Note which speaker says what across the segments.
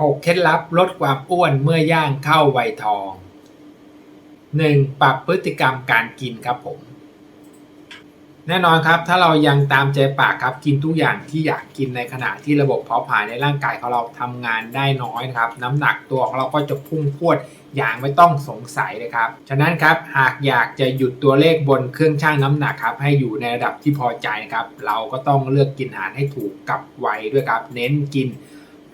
Speaker 1: 6 เคล็ดลับลดความอ้วนเมื่อย่างเข้าวัยทอง 1. ปรับพฤติกรรมการกินครับผม แน่นอนครับถ้าเรายังตามใจปากครับกินทุกอย่างที่อยากกินในขณะที่ระบบเผาผลาญในร่างกายของเราทำงานได้น้อยนะครับ น้ำหนักตัวของเราก็จะพุ่งพรวดอย่างไม่ต้องสงสัยเลยครับ ฉะนั้นครับหากอยากจะหยุดตัวเลขบนเครื่องชั่งน้ำหนักครับให้อยู่ในระดับที่พอใจนะครับ เราก็ต้องเลือกกินอาหารให้ถูกกับวัยด้วยครับ เน้นกิน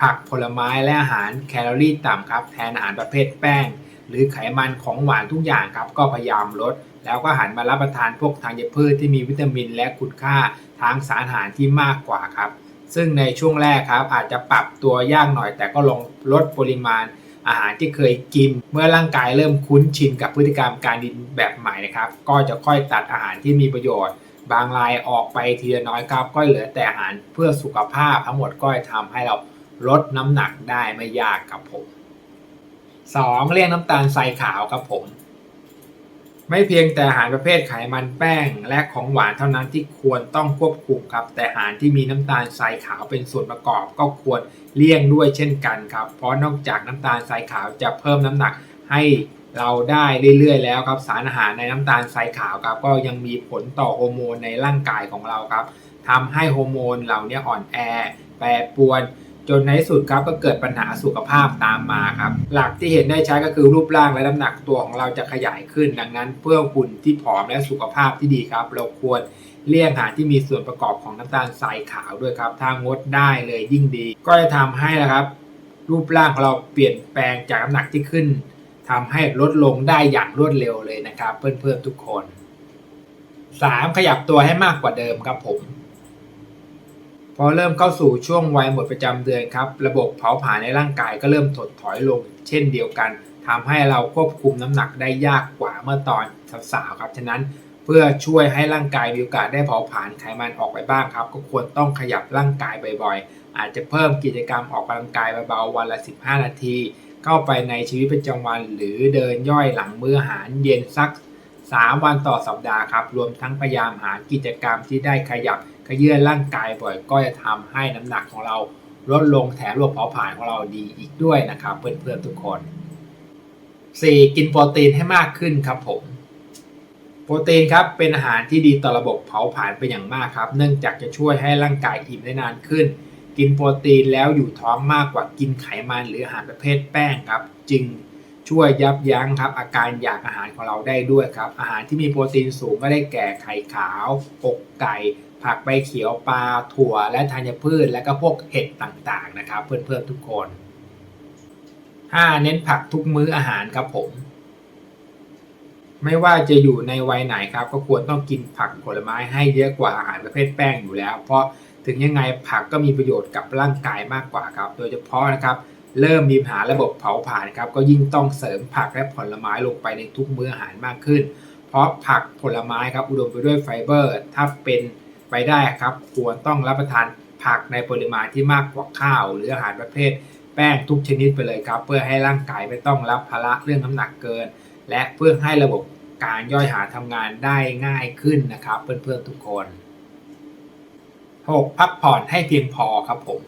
Speaker 1: ผักผลไม้และอาหารแคลอรี่ต่ำครับ แทนอาหารประเภทแป้ง หรือไขมันของหวานทุกอย่างครับ ก็พยายามลด แล้วก็หันมารับประทานพวกธัญพืชที่มีวิตามินและคุณค่าทางสารอาหารที่มากกว่าครับ ซึ่งในช่วงแรกครับ อาจจะปรับตัวยากหน่อย แต่ก็ลงลดปริมาณอาหารที่เคยกิน เมื่อร่างกายเริ่มคุ้นชินกับพฤติกรรมการกินแบบใหม่นะครับ ก็จะค่อยตัดอาหารที่มีประโยชน์ บางรายออกไปทีละน้อยครับก็เหลือแต่อาหารเพื่อสุขภาพทั้งหมดก็จะทำให้เรา ลดน้ำหนักได้ไม่ยากครับผม 2. เลี่ยงน้ำตาลทรายขาวครับผม ไม่เพียงแต่อาหารประเภทไขมันแป้งและของหวานเท่านั้นที่ควรต้องควบคุมครับ แต่อาหารที่มีน้ำตาลทรายขาวเป็นส่วนประกอบก็ควรเลี่ยงด้วยเช่นกันครับ เพราะนอกจากน้ำตาลทรายขาวจะเพิ่มน้ำหนักให้เราได้เรื่อยๆแล้วครับสารอาหารในน้ำตาลทรายขาวครับก็ยังมีผลต่อฮอร์โมนในร่างกายของเราครับทำให้ฮอร์โมนเหล่านี้อ่อนแอ แปรปรวน จนในสุดครับก็เกิดปัญหาสุขภาพตามมาครับ หลักที่เห็นได้ชัดก็คือรูปร่างและน้ำหนักตัวของเราจะขยายขึ้น ดังนั้นเพื่อหุ่นที่ผอมและสุขภาพที่ดีครับ เราควรเลี่ยงอาหารที่มีส่วนประกอบของน้ำตาลทรายขาวด้วยครับ ถ้างดได้เลยยิ่งดี ก็จะทำให้นะครับ รูปร่างของเราเปลี่ยนแปลงจากน้ำหนักที่ขึ้นทำให้ลดลงได้อย่างรวดเร็วเลยนะครับ เพื่อนๆทุกคน 3. ขยับตัวให้มากกว่าเดิมครับผม พอเริ่มเข้าสู่ช่วงวัยหมดประจำเดือนครับ ระบบเผาผลาญในร่างกายก็เริ่มถดถอยลง เช่นเดียวกันทำให้เราควบคุมน้ำหนักได้ยากกว่าเมื่อตอนสาวๆครับฉะนั้นเพื่อช่วยให้ร่างกายมีโอกาสได้เผาผลาญไขมันออกไปบ้างครับ ก็ควรต้องขยับร่างกายบ่อยๆ อาจจะเพิ่มกิจกรรมออกกำลังกายเบาๆวันละ 15 นาที เข้าไปในชีวิตประจำวัน หรือเดินย่อยหลังมื้ออาหารเย็นสัก 3 วันต่อสัปดาห์ครับรวมทั้งพยายามหากิจกรรมที่ได้ขยับ ขยื่นร่างกายบ่อยก็จะทำให้น้ำหนักของเราลดลงแถมระบบเผาผลาญของเราดีอีกด้วยนะครับ เพื่อนๆทุกคน 4. กินโปรตีนให้มากขึ้นครับผม โปรตีนครับเป็นอาหารที่ดีต่อระบบเผาผลาญเป็นอย่างมากครับ เนื่องจากจะช่วยให้ร่างกายอิ่มได้นานขึ้น กินโปรตีนแล้วอยู่ท้องมากกว่ากินไขมันหรืออาหารประเภทแป้งครับ จึง ช่วยยับยั้งครับอาการอยากอาหารของเราได้ด้วยครับ อาหารที่มีโปรตีนสูงก็ได้แก่ไข่ขาวอกไก่ ผักใบเขียวปลาถั่วและธัญพืช และก็พวกเห็ดต่างๆนะครับ เพื่อนๆทุกคน 5. เน้นผักทุกมื้ออาหารครับผม ไม่ว่าจะอยู่ในวัยไหนครับ ก็ควรต้องกินผักผลไม้ให้เยอะกว่าอาหารประเภทแป้งอยู่แล้ว เพราะถึงยังไงผักก็มีประโยชน์กับร่างกายมากกว่าครับ โดยเฉพาะนะครับ เริ่มมีปัญหาระบบเผาผลาญครับก็ยิ่งต้องเสริมผักและผลไม้ลงไปในทุกมื้ออาหารมากขึ้น เพราะผักผลไม้ครับอุดมไปด้วยไฟเบอร์ ถ้าเป็นไปได้ครับควรต้องรับประทานผักในปริมาณที่มากกว่าข้าว หรืออาหารประเภท แป้งทุกชนิดไปเลยครับ เพื่อให้ร่างกายไม่ต้องรับภาระเรื่องน้ำหนักเกิน และเพื่อให้ระบบการย่อยอาหารทำงานได้ง่ายขึ้นนะครับ เพื่อนๆทุกคน 6. พักผ่อนให้เพียงพอครับผม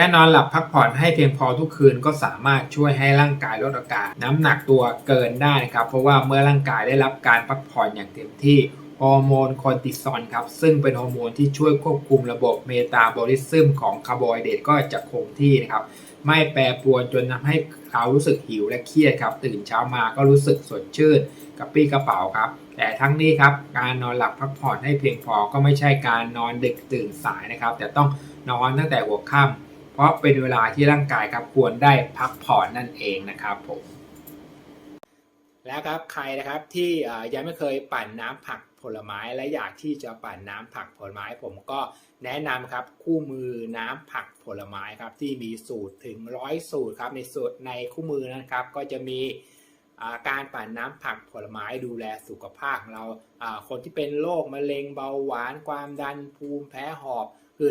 Speaker 1: แค่นอนหลับพักผ่อนให้เพียงพอทุกคืนก็สามารถช่วยให้ร่างกายลดอาการ น้ำหนักตัวเกินได้นะครับ เพราะว่าเมื่อร่างกายได้รับการพักผ่อนอย่างเต็มที่ฮอร์โมนคอร์ติซอลครับ ซึ่งเป็นฮอร์โมนที่ช่วยควบคุมระบบเมตาบอลิซึมของคาร์โบไฮเดรตก็จะคงที่นะครับ ไม่แปรปรวนจนทำให้เขารู้สึกหิวและเครียดครับ ตื่นเช้ามาก็รู้สึกสดชื่นกระปี้กระเป๋าครับ แต่ทั้งนี้ครับ การนอนหลับพักผ่อนให้เพียงพอก็ไม่ใช่การนอนดึกตื่นสายนะครับ แต่ต้องนอนตั้งแต่หัวค่ำ เพราะเป็นเวลาที่ร่างกายครับควรได้พักผ่อนนั่นเองนะครับผมแล้วครับใครนะครับที่ยังไม่เคยปั่นน้ำผักผลไม้และอยากที่จะปั่นน้ำผักผลไม้ ผมก็แนะนำครับคู่มือน้ำผักผลไม้ครับที่มีสูตรถึงร้อยสูตรครับในสูตรในคู่มือนะครับ ก็จะมีการปั่นน้ำผักผลไม้ดูแลสุขภาพของเราคนที่เป็นโรคมะเร็งเบาหวานความดันภูมิแพ้หอบคือ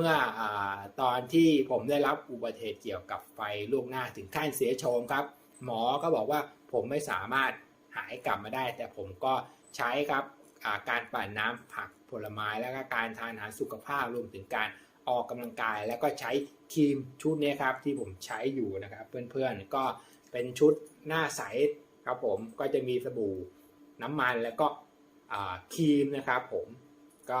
Speaker 1: เมื่ออตอนที่ผมได้รับอุบัติเหตุเกี่ยวกับไฟล่วงหน้าถึงขั้นเสียโฉมครับ หมอก็บอกว่าผมไม่สามารถหายกลับมาได้ แต่ผมก็ใช้ครับการปั่นน้ำผักผลไม้แล้วก็การทานอาหารสุขภาพรวมถึงการออกกำลังกาย แล้วก็ใช้ครีมชุดนี้ครับที่ผมใช้อยู่นะครับ เพื่อนๆก็เป็นชุดหน้าใสครับผมก็จะมีสบู่น้ำมันแล้วก็ครีมนะครับผมก็